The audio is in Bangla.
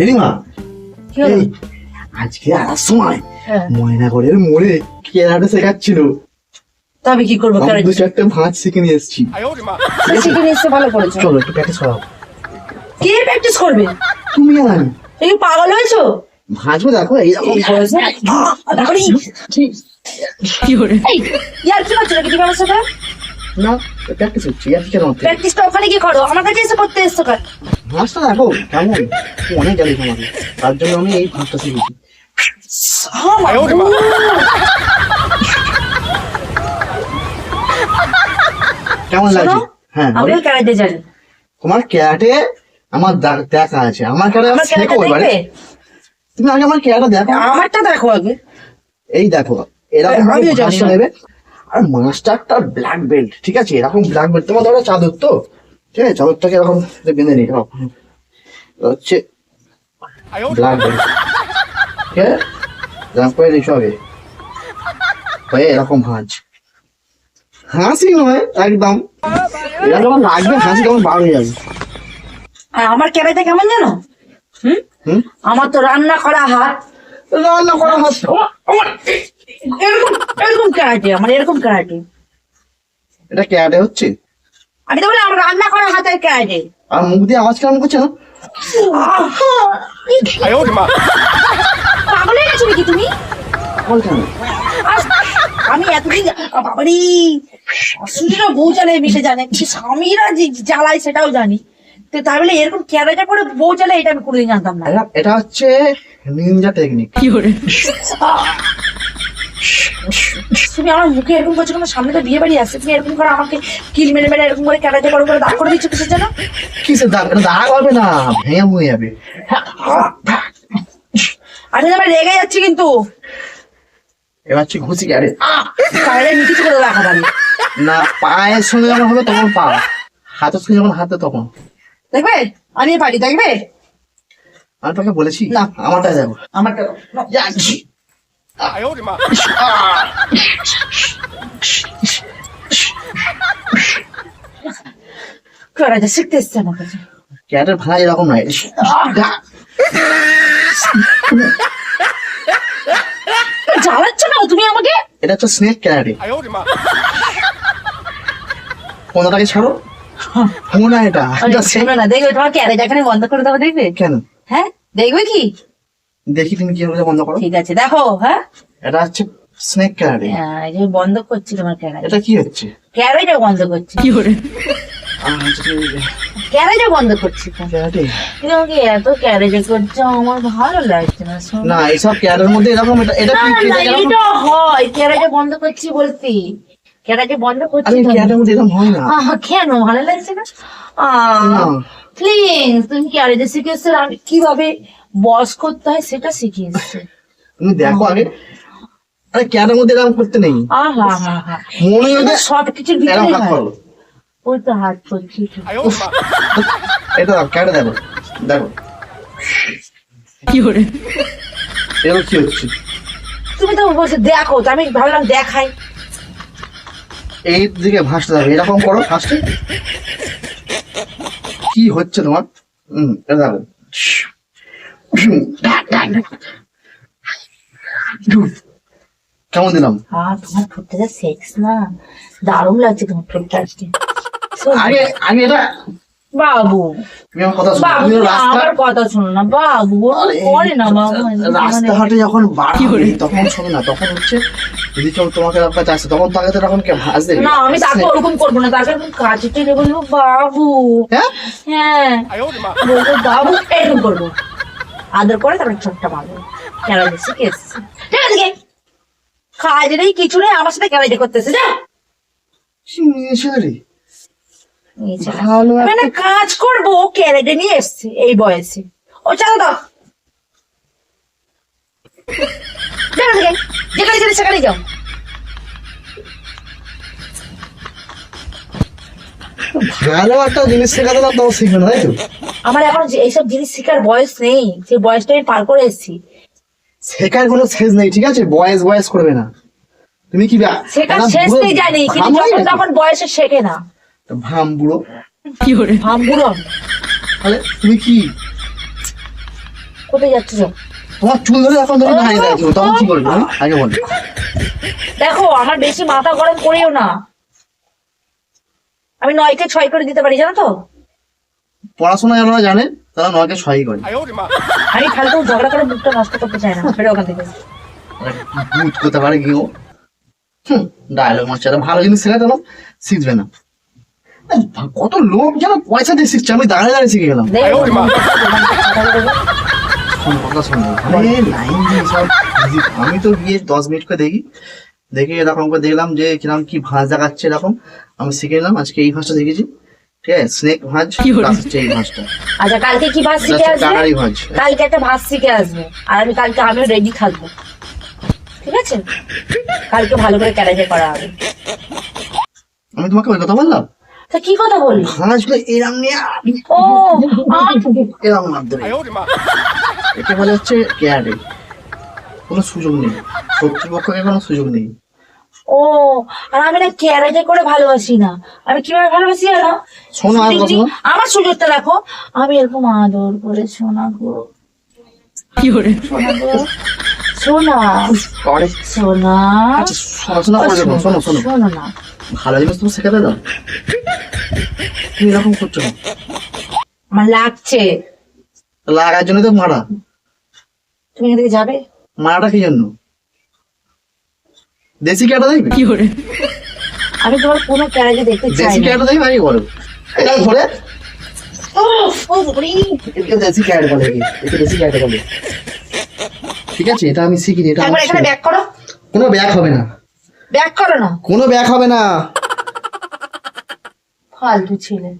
কি হলো? এই আজকে আসার সময় হ্যাঁ। ময়নাগরের মোড়ে কেরাটে শেখাচ্ছিল। তা আমি কি করব? আমি দু চারটে ভাঁজ শিখে নিয়ে এসেছি। শিখে নিয়ে এসছে ভালো করেছ। চলো একটু প্র্যাকটিস করাও। কে প্র্যাকটিস করবে? তুমি আর আমি। এই পাগল হয়েছো? ভাঁজবো দেখো এইরকম কি করে ইয়ার কি করছ নাকি তুমি সাথে। না প্র্যাকটিস হচ্ছে আর কি কেন প্র্যাকটিসটা ওখানে গিয়ে করো। আমার কাছে এসে করতে এসছো কেন? ভাঁজটা দেখো কেমন? অনেক জানি তোমাকে তার জন্য আমি এই শিখেছি কেমন লাগছে? হ্যাঁ আমিও ক্যারাটে জানি তোমার ক্যারাটে আমার দেখা আছে। আমার ক্যারাটে আমার শেখো এবারে। তুমি আগে আমার ক্যারাটে দেখো। আমারটা দেখো আগে। এই দেখো এরকম আমিও আমিও জানি নেবে। আর মাস্টারটা ব্ল্যাক বেল্ট ঠিক আছে? এরকম ব্ল্যাক বেল্ট তোমার ধরো চাদর তো? ঠিক আছে চাদরটাকে এরকম বেঁধে নিই। হচ্ছে ব্ল্যাক ঠিক আছে? করে হয়ে এরকম ভাঁজ। হাসি নয় একদম। যখন লাগবে হাসি তখন বার হয়ে যাবে। আর আমার ক্যারাটে কেমন জানো? হুম? আমার তো রান্না করা হাত। রান্না করা হাত। এরকম এরকম ক্যারাটে আমার এরকম ক্যারাটে এটা ক্যারাটে হচ্ছে? আমি তো বলি আমার রান্না করা হাতের ক্যারাটে আর মুখ দিয়ে আওয়াজ কেমন করছে না? পাগল হয়ে গেছো নাকি তুমি? বল কেন? আস- আমি এতদিন বাবারি শাশুড়িরা বউ জ্বালায় মিশে জানে কি স্বামীরা যে জ্বালায় সেটাও জানি। তো তাই বলে এরকম ক্যারাটা করে বউ জ্বালায় এটা আমি কোনোদিন জানতাম না। এটা- এটা হচ্ছে নিনজা টেকনিক তুমি আমার মুখে এরকম করছ তোমার সামনে তো বিয়ে বাড়ি আসছে তুমি এরকম করে আমাকে কিল মেরে মেরে এরকম করে ক্যারাটে করে করে দাগ করে দিচ্ছ কিসের জন্য? কিসের দাগ এটা দাগ হবে না। ভেঙে মুয়ে যাবে। আরে আমি রেগে যাচ্ছি কিন্তু। এবার হচ্ছে ঘুষি ক্যারে কারে নিচে করে রাখা দাঁড়িয়ে না পায়ের সঙ্গে যখন হবে তখন পা। হাতের সঙ্গে যখন হাতে তখন। দেখবে? আমি পারি দেখবে? আমি তোকে বলেছি। না। আমারটা দেখো আমার শিখতে এসছে আমার কাছে ক্যারের ভাড়া এরকম নয় জ্বালাচ্ছ না তুমি আমাকে এটা হচ্ছে স্নেক ক্যারাটে কোনটাকে ছাড়ো ফোন এটা দেখবে তোমার ক্যারেট এখানে বন্ধ করে দেবো দেখবে কেন হ্যাঁ দেখবে কি দেখি তুমি কি করে বন্ধ করো। ঠিক আছে দেখো হ্যাঁ? এটা হচ্ছে স্নেক ক্যারাটে হ্যাঁ, এই যে বন্ধ করছি তোমার ক্যারেট এটা কি হচ্ছে? ক্যারেটে বন্ধ করছি। ক্যারেটে বন্ধ করছি কিন্তু আমাকে এত করছ আমার ভালো লাগছে না শোনো। না এইসব ক্যারের মধ্যে এরকম এটা এটা কি না, এটা এরকম- হয় ক্যারেটে বন্ধ করছি বলছি। ক্যারেটে বন্ধ করছি আরে তো। ক্যারের মধ্যে এরকম হয় না। কেন ভালো লাগছে না? না। প্লিজ তুমি ক্যারেটে শিখেছো আর আমি কীভাবে বস করতে হয় সেটা শিখিয়েছো তুমি দেখো আগে। আরে ক্যারের মধ্যে এরকম করতে নেই? আহা হা হা মনে এটা হচ্ছে সব কিছুর ভিতরে হাত করো। ওই তো হাত করছি। এটা দেখো ক্যারে দেখো। দেখো। এরকম কি হচ্ছে? তুমি তো বলছো দেখো তো আমি ভাবলাম দেখাই। এই দিকে ভাসতে দেখো। এরকম করো ফার্স্টে কি হচ্ছে তোমার? হুম কেমন দিলাম? তোমার ঠোঁটটা সেক্স না। দারুণ লাগছে তোমার ঠোঁটটা আজকে। আগে আগে এটা বাবু। তুমি আমার কথা শোনো তুমি তুমি রাস্তা আমার কথা শোনো না বাবু। করে না বাবু মানে রাস্তাঘাটে যখন বার তখন শোনো না তখন হচ্ছে যদি কেউ তোমাকে তখন তাকে তো তখন কে ভাস দেবে? না আমি তাকে ওরকম করব না তাকে টেনে বলব বাবু। হ্যাঁ? হ্যাঁ। বলব বাবু এরকম করব। আদর করে তারপর ছোট্ট মারবো খেলা দিচ্ছে কে এসছে? ঠিক আছে কাজ নেই কিছু নেই আমার সাথে খেলা করতেছে যা রে নিয়েছে না। ভালো একটা- মানে কাজ করব ক্যারেটে নিয়ে এসছে এই বয়সে। ও চালো দাও। যাও যেখানে যেখানে সেখানে যাও। ভালো একটা জিনিস শেখাতে না তাও শিখবে না তাই তো? আমার এখন এইসব জিনিস শেখার বয়স নেই সেই বয়সটা আমি পার করে এসেছি। শেখার কোনো শেষ নেই ঠিক আছে? বয়স বয়স করবে না। তুমি কি শেখার শেষ নেই জানি কিন্তু যখন বয়সে শেখে না। ভাম বুড়ো। ভাম বুড়ো? তাহলে তুমি কি? কোথায় যাচ্ছ তোমার চুল ধরে এখন ধরে দাঁড়িয়ে দেখো তখন কি করবে হ্যাঁ? আগে বলো। দেখো আমার বেশি মাথা গরম করিও না। আমি নয়কে ছয় করে দিতে পারি জানো তো? পড়াশোনা যারা জানে তারা নয়কে ছয়ই করে। আমি ফালতু ঝগড়া করে মুখটা নষ্ট করতে চাই না। বেরো ওখান থেকে। ভূত করতে পারে কি ও ডায়লগ মাস্টার ভালো জিনিস শেখাতে না শিখবে না। কত লোক যেন পয়সা দিয়ে শিখছে আমি দাঁড়িয়ে দাঁড়িয়ে শিখে গেলাম। আমি তো গিয়ে দশ মিনিট করে দেখি। দেখে এরকম করে দেখলাম যে কীরকম কি ভাঁজ দেখাচ্ছে এরকম। আমি শিখে নিলাম আজকে এই ভাঁজটা দেখেছি। ঠিক আছে স্নেক ভাঁজ হচ্ছে এই ভাঁজটা। আচ্ছা কালকে কি ভাত শিখে আসবে? ভাঁজ। কালকে একটা ভাত শিখে আসবে। আর আমি কালকে আমিও রেডি থাকব। ঠিক আছে? কালকে ভালো করে করা হবে। আমি তোমাকে ওই কথা বললাম? তা কি কথা এরম নিয়ে ও এরম মাধ্যমে। বলে হচ্ছে ক্যাডে। কোনো সুযোগ নেই। শত্রুপক্ষকে কোনো সুযোগ নেই। ও আর আমি না ক্যারাটে করে ভালোবাসি না। আমি কীভাবে ভালোবাসি জানো? শোনো আমার সুযোগটা দেখো। আমি এরকম আদর করে শোনা গো। কি করে শোনা গো। শোনা পরে শোনা শোনা শোনা শোনো শোনো। শোনো না। ভালো জিনিস তুমি শেখাতে দাও। তুমি এরকম করছ আমার লাগছে। লাগার জন্য তো মারা। তুমি এখান থেকে যাবে? মারাটা কি জন্য? দেশি ক্যাটা দেখবে আমি তোমার কোনো দেখতে চাই দেশি ক্যাটা দেখবে আগে বলো? এটা ধরে। উফ, ও বুড়ি। একে দেশি ক্যাট বলে। কি দেশি ক্যাট বলে। ঠিক আছে এটা আমি শিখিনি এটা এখানে ব্যাক করো। কোনো ব্যাক হবে না। ব্যাক করো না। কোনো ব্যাক হবে না। ফালতু ছেলে।